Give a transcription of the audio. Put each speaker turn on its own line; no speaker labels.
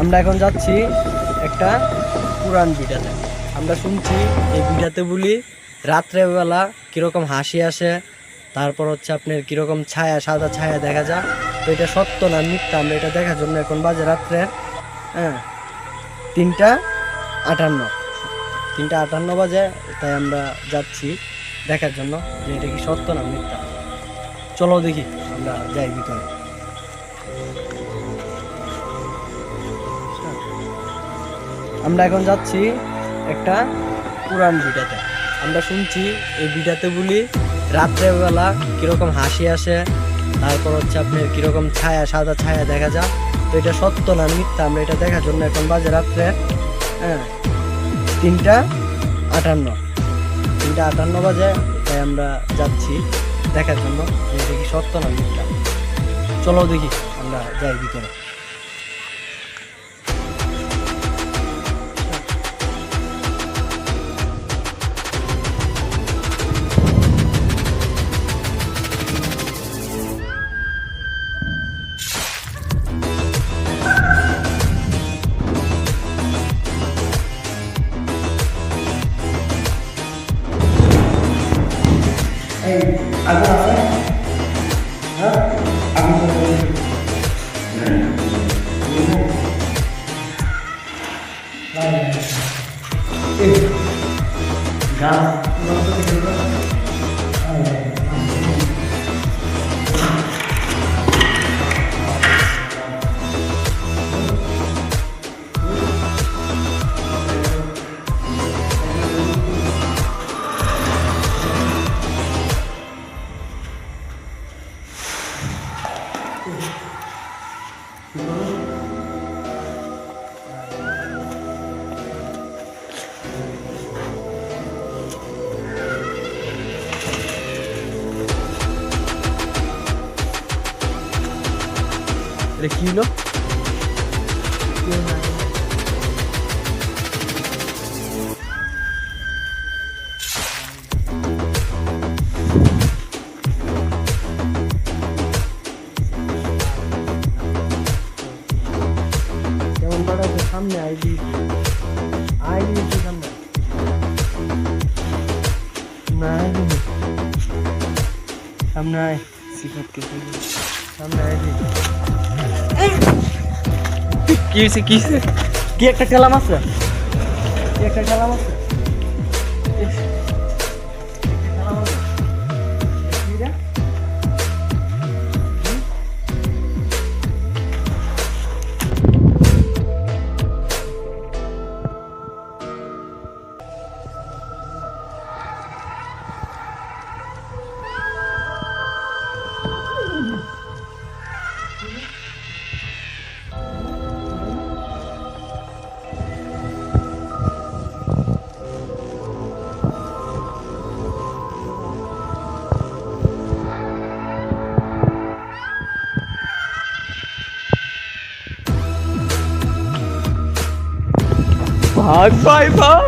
আমরা এখন যাচ্ছি একটা পুরান বিটাতে আমরা শুনছি এই বিটাতে বলি রাত্রেবেলা কীরকম হাসি আসে, তারপর হচ্ছে আপনার কীরকম ছায়া, সাদা ছায়া দেখা যায়। তো এটা সত্য না মিথ্যা, আমরা এটা দেখার জন্য এখন বাজে রাত্রে হ্যাঁ তিনটা আটান্ন। তিনটা আটান্ন বাজে, তাই আমরা যাচ্ছি দেখার জন্য যে এটা কি সত্য না মিথ্যা। চলো দেখি, আমরা যাই ভিতরে। আমরা এখন যাচ্ছি একটা পুরান বিটাতে আমরা শুনছি এই বিটাতে বলি, রাত্রেবেলা কীরকম হাসি আসে, তারপর হচ্ছে আপনার কীরকম ছায়া, সাদা ছায়া দেখা যায়। তো এটা সত্য না মিথ্যা, আমরা এটা দেখার জন্য এখন বাজে রাত্রে হ্যাঁ তিনটা আটান্ন। তিনটা আটান্ন বাজে, তাই আমরা যাচ্ছি দেখার জন্য। কি সত্য না মিথ্যা? চলো দেখি, আমরা যাই ভিতরে। Eh, Aku apa? Hah? Aku mau Lain. Nah, eh, gas. Langsung tres kilos. সামনে আইডি আইডি সামনে। না আইডি সামনে আয়। সিফাত কে সামনে আইডি কি হয়েছে কি কি একটা খেলাম আছে? কি একটা খেলাম আছে?
ভাগ ভাই ভাগ